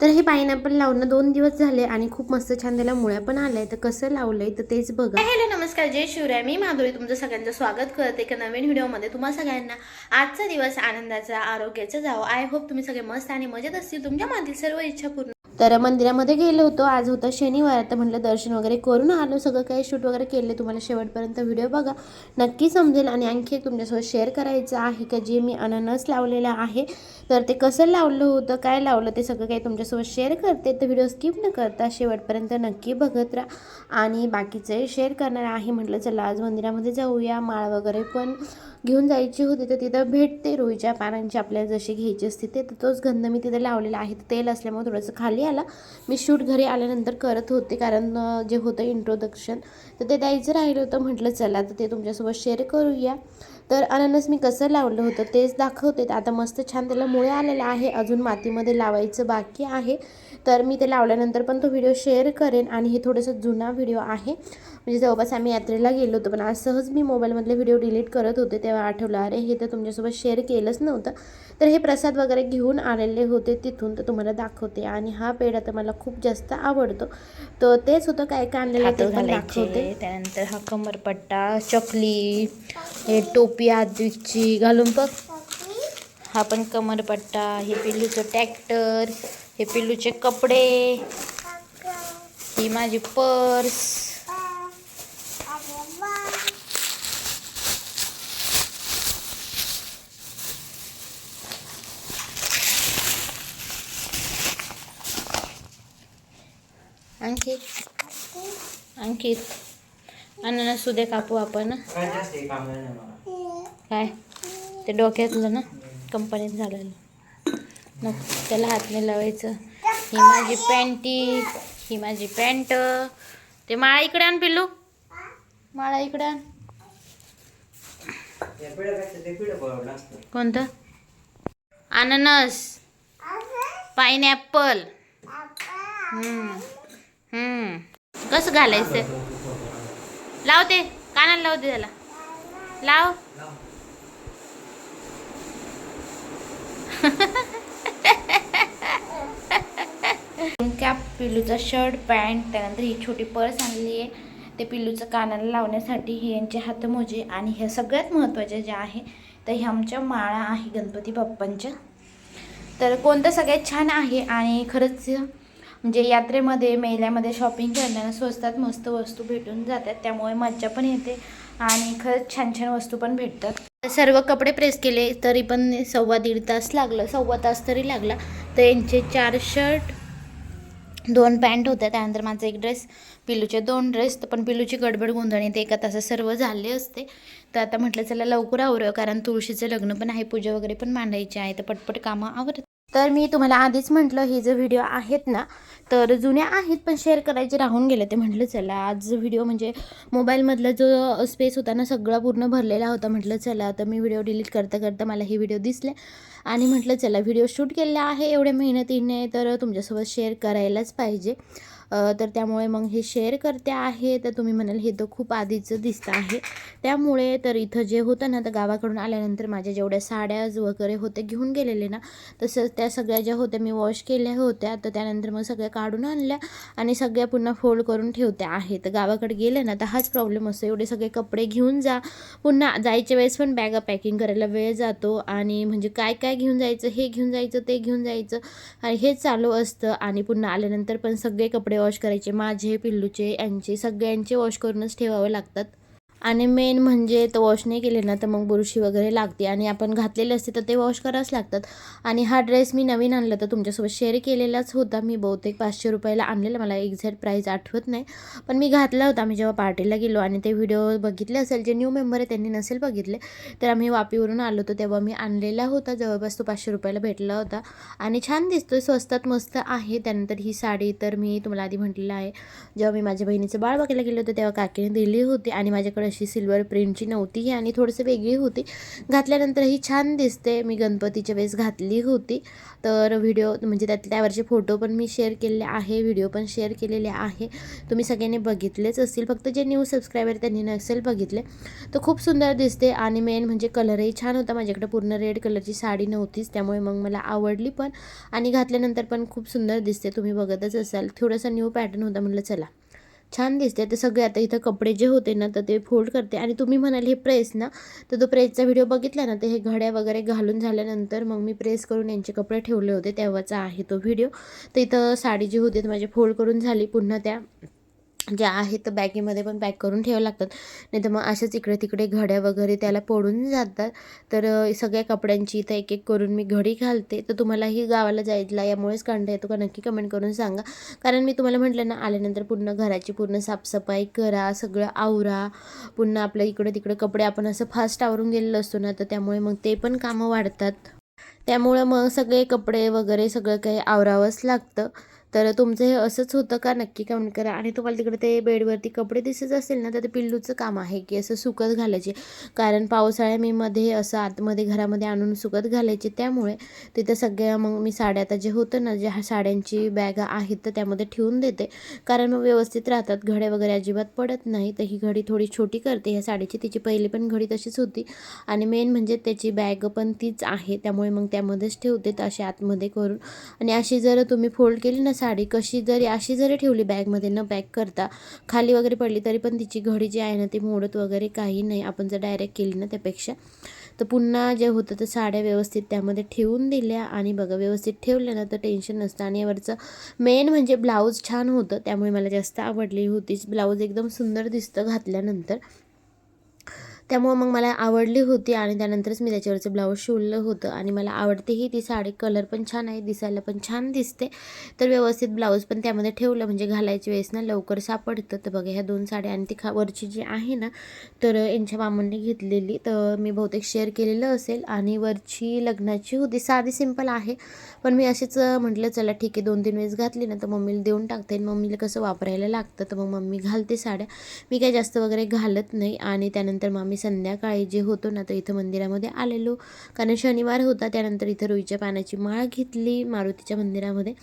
तर हे पायनॅपल लावणं दोन दिवस झाले आणि खूप मस्त छान त्याला मुळ्या पण आल्या तर कसं लावलंय तर तेच बघा. हॅलो नमस्कार. जय शिवराय. मी माधुरी. तुमचं सगळ्यांचं स्वागत करते एका नवीन व्हिडिओमध्ये. तुम्हा सगळ्यांना आजचा दिवस आनंदाचा आरोग्याचा जावं. आय होप तुम्ही सगळे मस्त आणि मजेत असतील. तुमच्या मागील सर्व इच्छा पूर्ण तर मंदिरामध्ये गेलो होतो. आज होता शनिवार. तर म्हटलं दर्शन वगैरे करून आलो. सगळं काही शूट वगैरे केले. तुम्हाला शेवटपर्यंत व्हिडिओ बघा. नक्की समजेल आणि आणखी एक तुमच्यासोबत शेअर करायचं आहे का? जे मी अननस लावलेलं आहे. तर ते कसं लावलं होतं? काय लावलं? ते सगळं काही तुमच्यासोबत शेअर करते. तर व्हिडिओ स्किप न करता शेवटपर्यंत नक्की बघत राहा. आणि बाकीचे शेअर करणार आहे. म्हटलं चला आज मंदिरामध्ये जाऊया. माळ वगैरे पण घेऊन जायची होती. तर तिथं भेटते रोईच्या पानांची. आपल्याला जशी घ्यायची असते ते. तर तोच गंध मी तिथे लावलेला आहे. तर तेल असल्यामुळे थोडंसं खाली आला. मी शूट घरी आल्यानंतर करत होते कारण जे होतं इंट्रोडक्शन तर ते द्यायचं राहिलं होतं. म्हटलं चला तर ते तुमच्यासोबत शेअर करूया. तर अननस मी कसं लावलं होतं तेच दाखवते. तर आता मस्त छान त्याला मुळे आलेलं आहे. अजून मातीमध्ये लावायचं बाकी आहे. तर मी ते लावल्यानंतर पण तो व्हिडिओ शेअर करेन. आणि हे थोडंसं जुना व्हिडिओ आहे. म्हणजे जवळपास आम्ही यात्रेला गेलो होतो पण आज सहज मी मोबाईलमधले व्हिडिओ डिलीट करत होते तेव्हा आठवलं अरे हे तर तुमच्यासोबत शेअर केलंच नव्हतं. तर हे प्रसाद वगैरे घेऊन आलेले होते तिथून तर तुम्हाला दाखवते. आणि हा पेढा तर मला खूप जास्त आवडतो. तर तेच होतं काय काय आणलेलं ते पण दाखवते. त्यानंतर हा कमरपट्टा चकली हे टोपी आदिची घालून बघ. हा पण कमरपट्टा हे पिल्लूचं ट्रॅक्टर हे पिल्लूचे कपडे ही माझी पर्स. आणखी आणखी अननस सुद्धा कापू आपण काय ते डोक्यातलं ना कंपनीत झालेलं. मग त्याला हात नाही लावायचं. ही माझी पॅन्टी ही माझी पॅन्ट. ते माळा इकडे आण पिल्लू. माळा इकडे आण. कोणतं? अननस. पायनॅपल कसं घालायचं? लावते लाव ते कानाला लाव दे त्याला. लाव. कॅप पिल्लूचा शर्ट पॅन्ट त्यानंतर ही छोटी पर्स आणली आहे. ते पिल्लूचं कानाला लावण्यासाठी हे यांचे हातमोजे आणि हे सगळ्यात महत्त्वाचे जे आहे तर हे आमच्या माळा आहे गणपती बाप्पांच्या. तर कोणतं सगळ्यात छान आहे आणि खरंच म्हणजे यात्रेमध्ये मेल्यामध्ये शॉपिंग करताना स्वस्तात मस्त वस्तू भेटून जातात. त्यामुळे मज्जा पण येते आणि खरंच छान छान वस्तू पण भेटतात. सर्व कपडे प्रेस केले तरी पण सव्वा दीड तास लागलं. सव्वा तास तरी लागला. तर यांचे चार शर्ट दोन पॅन्ट होत्या. त्यानंतर माझा एक ड्रेस पिल्लूचे दोन ड्रेस तर पण पिलूची गडबड गोंधळ ते एका तासात सर्व झाले असते. तर आता म्हटलं चला लवकर आवरूया कारण तुळशीचं लग्न पण आहे पूजा वगैरे पण मांडायची आहे. तर पटपट कामं आवरत तर मी तुम्हाला आधीच म्हटलं हे जे व्हिडिओ आहेत ना तर जुन्या आहेत पण शेअर करायचे राहून गेले. ते म्हटलं चला आज व्हिडिओ म्हणजे मोबाईलमधला जो स्पेस होता ना सगळा पूर्ण भरलेला होता. म्हटलं चला तर मी व्हिडिओ डिलीट करता करता मला हे व्हिडिओ दिसले. आणि म्हटलं चला व्हिडिओ शूट केलेला आहे एवढ्या मेहनतीने तर तुमच्यासोबत शेअर करायलाच पाहिजे. तर त्यामुळे मग हे शेअर करते आहे. तर तुम्ही म्हणाल हे तर खूप आधीचं दिसतं आहे. त्यामुळे तर इथं जे होतं ना तर गावाकडून आल्यानंतर माझ्या जेवढ्या साड्या वगैरे होत्या घेऊन गेलेले ना तसं त्या सगळ्या ज्या होत्या मी वॉश केल्या होत्या. तर त्यानंतर मग सगळ्या काढून आणल्या आणि सगळ्या पुन्हा फोल्ड करून ठेवत्या आहे. तर गावाकडे गेले ना तर हाच प्रॉब्लेम असतो. एवढे सगळे कपडे घेऊन जा. पुन्हा जायच्या वेळेस पण बॅगा पॅकिंग करायला वेळ जातो आणि म्हणजे काय काय घेऊन जायचं हे घेऊन जायचं ते घेऊन जायचं आणि हेच चालू असतं. आणि पुन्हा आल्यानंतर पण सगळे कपडे वॉश करायचे माझे पिल्लूचे यांचे सगळ्यांचे वॉश करूनच ठेवावे लागतात. आणि मेन म्हणजे तर वॉश नाही केले ना तर मग बुरशी वगैरे लागते. आणि आपण घातलेले असते तर ते वॉश करावंच लागतात. आणि हा ड्रेस मी नवीन आणला तर तुमच्यासोबत शेअर केलेलाच होता. मी बहुतेक पाचशे रुपयाला आणलेला मला एक्झॅक्ट प्राईस आठवत नाही. पण मी घातला होता आम्ही जेव्हा पार्टीला गेलो आणि ते व्हिडिओ बघितले असेल जे न्यू मेंबर आहे त्यांनी नसेल बघितले तर आम्ही वापीवरून आलो होतो तेव्हा मी आणलेला होता. जवळपास तो पाचशे रुपयाला भेटला होता. आणि छान दिसतो स्वस्तात मस्त आहे. त्यानंतर ही साडी तर मी तुम्हाला आधी म्हटलेलं आहे. जेव्हा मी माझ्या बहिणीचं बाळ बघायला गेलो होतं तेव्हा काकीने दिली होती. आणि माझ्याकडे अशी सिल्वर प्रिंटची नव्हती ही आणि थोडंसं वेगळी होती. घातल्यानंतर ही छान दिसते. मी गणपतीच्या वेळेस घातली होती. तर व्हिडिओ म्हणजे त्यात त्यावरचे फोटो पण मी शेअर केलेले आहे. व्हिडिओ पण शेअर केलेले आहे. तुम्ही सगळ्यांनी बघितलेच असतील फक्त जे न्यू सबस्क्रायबर त्यांनी नसेल बघितले. तर खूप सुंदर दिसते आणि मेन म्हणजे कलरही छान होता. माझ्याकडे पूर्ण रेड कलरची साडी नव्हतीच. त्यामुळे मग मला आवडली पण. आणि घातल्यानंतर पण खूप सुंदर दिसते. तुम्ही बघतच असाल. थोडासा न्यू पॅटर्न होता. म्हटलं चला. छान दिसते. ते सगळे आता इथं कपडे जे होते ना तर ते फोल्ड करते. आणि तुम्ही म्हणाल हे प्रेस ना तर तो प्रेसचा व्हिडिओ बघितला ना तर हे घड्या वगैरे घालून झाल्यानंतर मग मी प्रेस करून यांचे कपडे ठेवले होते तेव्हाचा आहे तो व्हिडिओ तर इथं साडी जी होती तर माझी फोल्ड करून झाली. पुन्हा त्या ज्या आहेत तर बॅगेमध्ये पण पॅक करून ठेवावं लागतात. नाही तर मग अशाच इकडे तिकडे घड्या वगैरे त्याला पडून जातात. तर सगळ्या कपड्यांची इथं एक एक करून मी घडी घालते. तर तुम्हालाही गावाला जायला यामुळेच काढता येतो का नक्की कमेंट करून सांगा. कारण मी तुम्हाला म्हटलं ना आल्यानंतर पूर्ण घराची पूर्ण साफसफाई करा सगळं आवरा. पुन्हा आपलं इकडं तिकडं कपडे आपण असं फास्ट आवरून गेलेलो असतो ना तर त्यामुळे मग ते पण कामं वाढतात. त्यामुळं मग सगळे कपडे वगैरे सगळं काही आवरावंच लागतं. तर तुमचं हे असंच होतं का? नक्की कमेंट करा. आणि तुम्हाला तिकडे ते बेडवरती कपडे दिसत असेल ना तर ते पिल्लूचं काम आहे की असं सुकत घालायचे. कारण पावसाळ्या पावसाळ्यामध्ये असं आतमध्ये घरामध्ये आणून सुकत घालायचे. त्यामुळे तिथं सगळ्या मग मी साड्या आता जे होतं ना ज्या साड्यांची बॅग आहेत तर त्यामध्ये ठेवून देते. कारण मग व्यवस्थित राहतात. घडे वगैरे अजिबात पडत नाही तर ही घडी थोडी छोटी करते. ह्या साडीची तिची पहिली पण घडी तशीच होती. आणि मेन म्हणजे त्याची बॅग पण तीच आहे. त्यामुळे मग त्यामध्येच ठेवते. तर अशी आतमध्ये करून. आणि अशी जर तुम्ही फोल्ड केली ना साडी कशी जरी अशी जरी ठेवली बॅगमध्ये न पॅक करता खाली वगैरे पडली तरी पण तिची घडी जी आहे ना ती मोडत वगैरे काही नाही. आपण जर डायरेक्ट केली ना त्यापेक्षा. तर पुन्हा जे होतं तर साड्या व्यवस्थित त्यामध्ये ठेवून दिल्या आणि बघा व्यवस्थित ठेवल्या ना तर टेन्शन नसतं. आणि यावरचं मेन म्हणजे ब्लाऊज छान होतं त्यामुळे मला जास्त आवडली होतीच ब्लाऊज एकदम सुंदर दिसतं घातल्यानंतर. त्यामुळं मग मला आवडली होती आणि त्यानंतरच मी त्याच्यावरचं ब्लाऊज शिवलं होतं. आणि मला आवडतेही ती साडी. कलर पण छान आहे दिसायला पण छान दिसते. तर व्यवस्थित ब्लाऊज पण त्यामध्ये ठेवलं. म्हणजे घालायची वेळेस ना लवकर सापडतं. तर बघा ह्या दोन साड्या आणि ती खा वरची जी आहे ना तर यांच्या मामांनी घेतलेली. तर मी बहुतेक शेअर केलेलं असेल. आणि वरची लग्नाची होती. साधी सिंपल आहे. पण मी असेच म्हटलं चला ठीक आहे. दोन तीन वेळेस घातली ना तर मम्मीला देऊन टाकते. आणि मम्मीला कसं वापरायला लागतं? तर मग मम्मी घालते साड्या. मी काही जास्त वगैरे घालत नाही. आणि त्यानंतर मग संध्याकाळी जे होतो ना तर इथं मंदिरामध्ये आलेलो. कारण शनिवार होता त्यानंतर इथं रुईच्या पानाची माळ घेतली मारुतीच्या मंदिरामध्ये.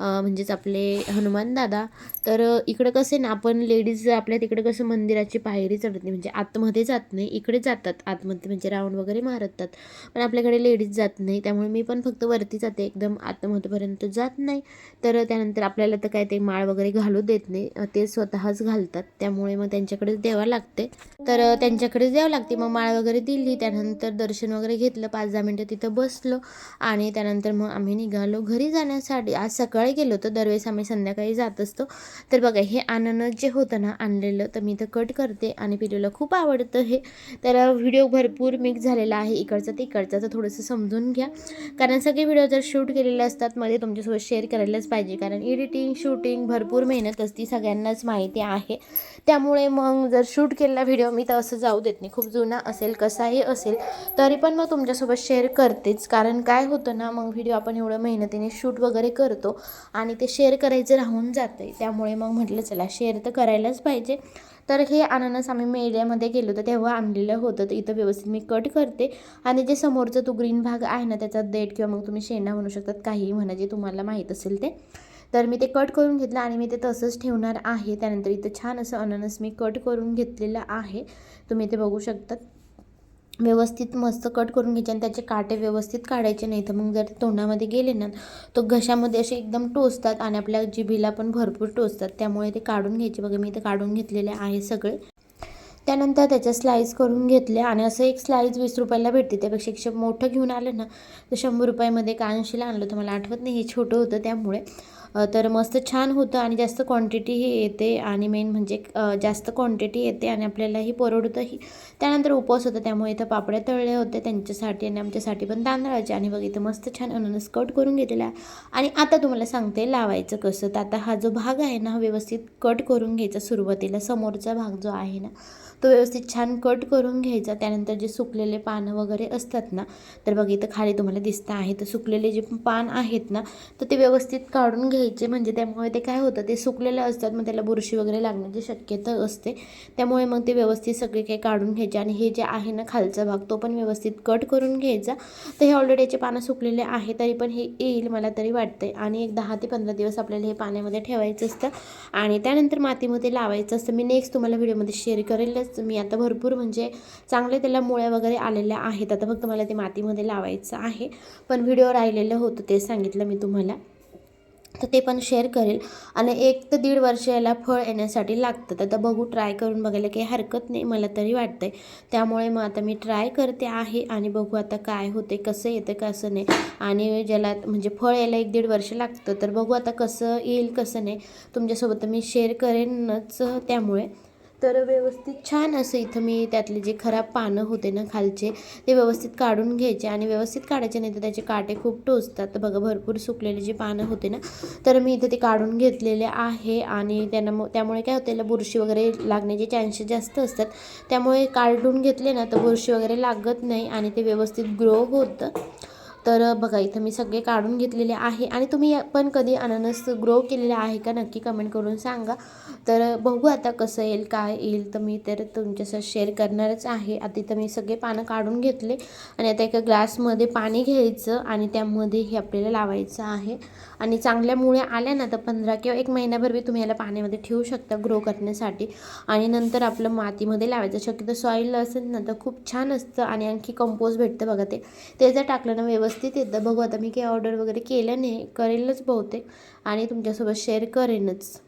म्हणजेच आपले हनुमान दादा. तर इकडं कसं ना आपण लेडीज आपल्या तिकडे कसं मंदिराची पायरी चढत नाही. म्हणजे आतमध्ये जात नाही इकडे जातात. आतमध्ये म्हणजे राऊंड वगैरे मारतात. पण आपल्याकडे लेडीज जात नाही. त्यामुळे मी पण फक्त वरती जाते. एकदम आतमध्येपर्यंत जात नाही. तर त्यानंतर आपल्याला तर काय ते माळ वगैरे घालू देत नाही. ते स्वतःच घालतात. त्यामुळे मग त्यांच्याकडेच द्यावं लागते. तर त्यांच्याकडेच द्यावं लागते. मग माळ वगैरे दिली. त्यानंतर दर्शन वगैरे घेतलं. पाच दहा मिनटं तिथं बसलो. आणि त्यानंतर मग आम्ही निघालो घरी जाण्यासाठी. आज सकाळी गेलो होतो. दरवेळेस आम्ही संध्याकाळी जात असतो. तर बघा हे अननस जे होतं ना आणलेलं तर मी इथं कट करते आणि पिलूला खूप आवडतं हे. तर व्हिडिओ भरपूर मिक्स झालेला आहे इकडचा तिकडचा तर थोडंसं समजून घ्या. कारण सगळे व्हिडिओ जर शूट केलेले असतात मध्ये तुमच्यासोबत शेअर करायलाच पाहिजे. कारण एडिटिंग शूटिंग भरपूर मेहनत असती सगळ्यांनाच माहिती आहे. त्यामुळे मग जर शूट केलेला व्हिडिओ मी तर असं जाऊ देत नाही. खूप जुना असेल कसाही असेल तरी पण मग तुमच्यासोबत शेअर करतेच. कारण काय होतं ना मग व्हिडिओ आपण एवढं मेहनतीने शूट वगैरे करतो आणि ते शेअर करायचं राहून जातं आहे त्यामुळे मग म्हटलं चला शेअर तर करायलाच पाहिजे. तर हे अननस आम्ही मेळ्यामध्ये गेलो होतो तेव्हा आणलेलं होतं. तर इथं व्यवस्थित मी कट करते. आणि जे समोरचं तो ग्रीन भाग आहे ना त्याचा देठ किंवा मग तुम्ही शेंडा म्हणू शकतात काहीही म्हणा जे तुम्हाला माहीत असेल ते. तर मी ते कट करून घेतलं आणि मी ते तसंच ठेवणार आहे. त्यानंतर इथं छान असं अननस मी कट करून घेतलेलं आहे. तुम्ही ते बघू शकतात. व्यवस्थित मस्त कट करून घ्यायचे आणि त्याचे काटे व्यवस्थित काढायचे नाही तर मग जर तोंडामध्ये गेले ना तो घशामध्ये असे एकदम टोचतात आणि आपल्या जिभेला पण भरपूर टोचतात. त्यामुळे ते काढून घ्यायचे. बघा मी ते काढून घेतलेले आहे सगळे. त्यानंतर त्याच्या स्लाईस करून घेतल्या आणि असं एक स्लाईस वीस रुपयाला भेटते. त्यापेक्षा एक मोठं घेऊन आलं ना तर शंभर रुपयामध्ये कांशीला आणलं. तर मला आठवत नाही हे छोटं होतं त्यामुळे. तर मस्त छान होतं आणि जास्त क्वांटिटीही येते आणि मेन म्हणजे जास्त क्वांटिटी येते आणि आपल्यालाही परवडतंही त्यानंतर उपवास होता त्यामुळे इथं पापड्या तळले होते त्यांच्यासाठी आणि आमच्यासाठी पण तांदळाचे आणि बघ इथं मस्त छान अननस कट करून घेतलेला आहे. आणि आता तुम्हाला सांगते लावायचं कसं. तर आता हा जो भाग आहे ना हा व्यवस्थित कट करून घ्यायचा सुरुवातीला. समोरचा भाग जो आहे ना तो व्यवस्थित छान कट करून घ्यायचा. त्यानंतर जे सुकलेले पानं वगैरे असतात ना तर बघ इथं खाली तुम्हाला दिसतं आहे. तर सुकलेले जे पान आहेत ना तर ते व्यवस्थित काढून घ्यायचे. म्हणजे त्यामुळे ते काय होतं ते सुकलेलं असतात मग त्याला बुरशी वगैरे लागण्याची शक्यता असते त्यामुळे मग ते व्यवस्थित सगळे काही काढून घ्यायचे. आणि हे जे आहे ना खालचा भाग तो पण व्यवस्थित कट करून घ्यायचा. तर हे ऑलरेडी याचे पानं सुकलेले आहे तरी पण हे येईल मला तरी वाटतंय. आणि एक दहा ते पंधरा दिवस आपल्याला हे पाण्यामध्ये ठेवायचं असतं. आणि त्यानंतर मातीमध्ये लावायचं असतं. मी नेक्स्ट तुम्हाला व्हिडिओमध्ये शेअर करेलच. मी आता भरपूर म्हणजे चांगले त्याला मुळ्या वगैरे आलेल्या आहेत. आता फक्त मला ते मातीमध्ये लावायचं आहे. पण व्हिडिओ राहिलेलं होतं ते सांगितलं मी तुम्हाला. तर ते पण शेअर करेल. आणि एक ते दीड वर्ष याला फळ येण्यासाठी लागतं. तर आता बघू ट्राय करून बघायला काही हरकत नाही मला तरी वाटतं आहे त्यामुळे मग आता मी ट्राय करते आहे आणि बघू आता काय होते कसं येतं कसं नाही. आणि ज्याला म्हणजे फळ यायला एक दीड वर्ष लागतं. तर बघू आता कसं येईल कसं नाही. तुमच्यासोबत मी शेअर करेनच त्यामुळे. तर व्यवस्थित छान असं इथं मी त्यातले जे खराब पानं होते ना खालचे ते व्यवस्थित काढून घ्यायचे. आणि व्यवस्थित काढायचे नाही तर त्याचे काटे खूप टोचतात. तर बघा भरपूर सुकलेले जे पानं होते ना तर मी इथं ते काढून घेतलेले आहे. आणि त्यांना मग त्यामुळे काय होतं बुरशी वगैरे लागण्याचे चान्सेस जास्त असतात. त्यामुळे काढून घेतले ना तर बुरशी वगैरे लागत नाही. आणि ते व्यवस्थित ग्रो होतं. तर बघा इथं मी सगळे काढून घेतलेले आहे. आणि तुम्ही पण कधी अननस ग्रो केलेले आहे का नक्की कमेंट करून सांगा. तर बघू आता कसं येईल काय येईल. तर मी तर तुमच्यासोबत शेअर करणारच आहे. आता इथं मी सगळे पानं काढून घेतले. आणि आता एका ग्लासमध्ये पाणी घ्यायचं आणि त्यामध्ये हे आपल्याला लावायचं आहे. आणि चांगल्या आल्या ना तर पंधरा किंवा एक महिनाभर बी तुम्ही याला पाण्यामध्ये ठेवू शकता ग्रो करण्यासाठी. आणि नंतर आपलं मातीमध्ये लावायचं. शक्यतो सॉईल असेल ना तर खूप छान असतं. आणि आणखी कंपोज भेटतं बघा ते. ते जर टाकलं ना व्यवस्थित येतं. बघू आता मी काही ऑर्डर वगैरे केलं नाही. करेलच बहुतेक. आणि तुमच्यासोबत शेअर करेनच.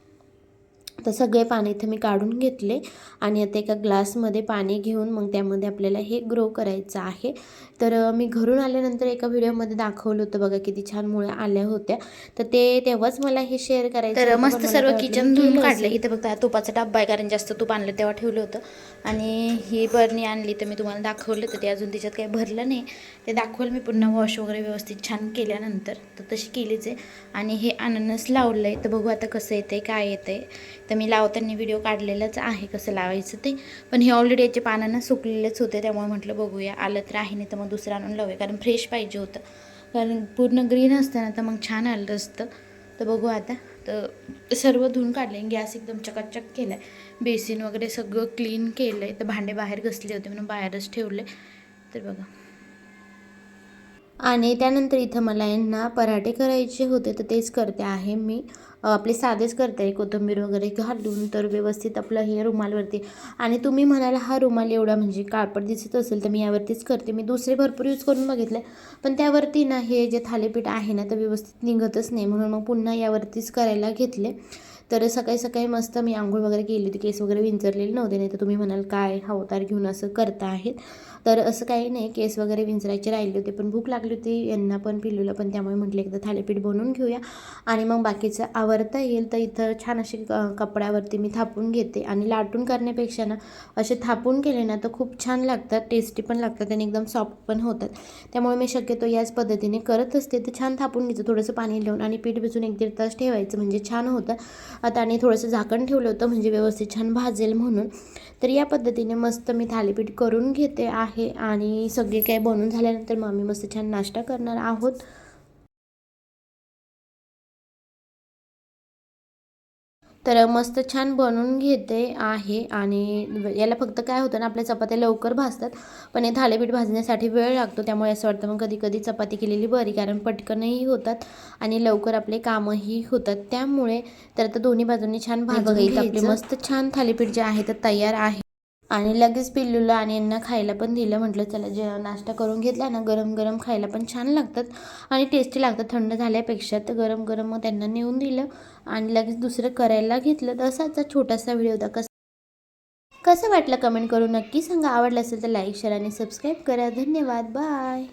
तर सगळे पाणी इथं मी काढून घेतले आणि आता एका ग्लासमध्ये पाणी घेऊन मग त्यामध्ये आपल्याला हे ग्रो करायचं आहे. तर मी घरून आल्यानंतर एका व्हिडिओमध्ये दाखवलं होतं बघा किती छान मुळ्या आल्या होत्या. तर ते तेव्हाच मला हे शेअर करायचं तर मस्त सर्व किचन धुवून काढलं. इथं बघा तुपाचा डब्बा आहे कारण जास्त तूप आणलं तेव्हा ठेवलं होतं. आणि ही बरणी आणली तर मी तुम्हाला दाखवलं तर ते अजून त्याच्यात काही भरलं नाही. ते दाखवलं मी पुन्हा वॉश वगैरे व्यवस्थित छान केल्यानंतर. तर तशी केलीच आहे. आणि हे अननस लावलं आहे तर बघू आता कसं येतं आहे काय येतं आहे तर मी लावताना व्हिडिओ काढलेलाच आहे कसं लावायचं ते. पण हे ऑलरेडी याचे पानं ना सुकलेलेच होते त्यामुळे म्हटलं बघूया. आलं तर आहे नाही तर मग दुसरं आणून लावूया. कारण फ्रेश पाहिजे होतं. कारण पूर्ण ग्रीन असतं ना तर मग छान आलं असतं. तर बघू आता. तर सर्व धुवून काढले गॅस एकदम चकाचक केला आहे बेसिन वगैरे सगळं क्लीन केलं आहे तर भांडे बाहेर घसले होते म्हणून बाहेरच ठेवले तर बघा. आणि त्यानंतर इथं मला यांना पराठे करायचे होते तर तेच करते आहे मी. आपले साधेच करते कोथिंबीर वगैरे घालून तर व्यवस्थित आपलं हे रुमालवरती. आणि तुम्ही म्हणाला हा रुमाल एवढा म्हणजे काळपट दिसत असेल तर मी यावरतीच करते. मी दुसरे भरपूर यूज करून बघितले पण त्यावरती ना हे जे थालीपीठ आहे ना तर व्यवस्थित निघतच नाही. म्हणून मग पुन्हा यावरतीच करायला घेतले. तर सकाळी सकाळी मस्त मी आंघोळ वगैरे केली होती केस वगैरे विंचरलेले नव्हते नाही तर तुम्ही म्हणाल काय अवतार घेऊन असं करता आहेत? तर असं काही नाही केस वगैरे विंचरायचे राहिले होते पण भूक लागली होती यांना पण पिलूला पण त्यामुळे म्हटलं एकदा थालीपीठ बनवून घेऊया. आणि मग बाकीचं आवरता येईल तर इथं छान असे कपड्यावरती मी थापून घेते. आणि लाटून करण्यापेक्षा ना असे थापून केले ना तर खूप छान लागतात टेस्टी पण लागतात आणि एकदम सॉफ्ट पण होतात. त्यामुळे मी शक्यतो याच पद्धतीने करत असते तर छान थापून घ्यायचं थोडंसं पाणी लावून आणि पीठ भिजून एक दीड तास ठेवायचं म्हणजे छान होतं. आता आणि थोडंसं झाकण ठेवलं होतं म्हणजे व्यवस्थित छान भाजेल म्हणून. तर या पद्धतीने मस्त मी थालीपीठ करून घेते आहे आणि सगळे काही बनवून झाल्यानंतर मग आम्ही मस्त छान नाश्ता करणार आहोत. तर मस्त छान बनवून घेते आहे. आणि याला फक्त काय होतं ना आपल्या चपात्या लवकर भाजतात पण हे थालीपीठ भाजण्यासाठी वेळ लागतो. त्यामुळे असं वाटतं मग कधी कधी चपाती केलेली बरी कारण पटकनही होतात आणि लवकर आपले कामही होतात. त्यामुळे तर आता दोन्ही बाजूंनी छान भाजून बघा, इथं आपले मस्त छान थालीपीठ जे आहे ते तयार आहे. आणि लगेच पिल्लूला आणि यांना खायला पण दिलं. म्हटलं चला जे नाश्ता करून घेतला ना गरम गरम खायला पण छान लागतात आणि टेस्टी लागतात. थंड झाल्यापेक्षा तर गरम गरम मग त्यांना नेऊन दिलं आणि लगेच दुसरं करायला घेतलं. तर असाचा छोटासा व्हिडिओ होता. कसं कसं वाटलं कमेंट करून नक्की सांगा. आवडलं असेल तर लाईक शेअर आणि सबस्क्राईब करा. धन्यवाद. बाय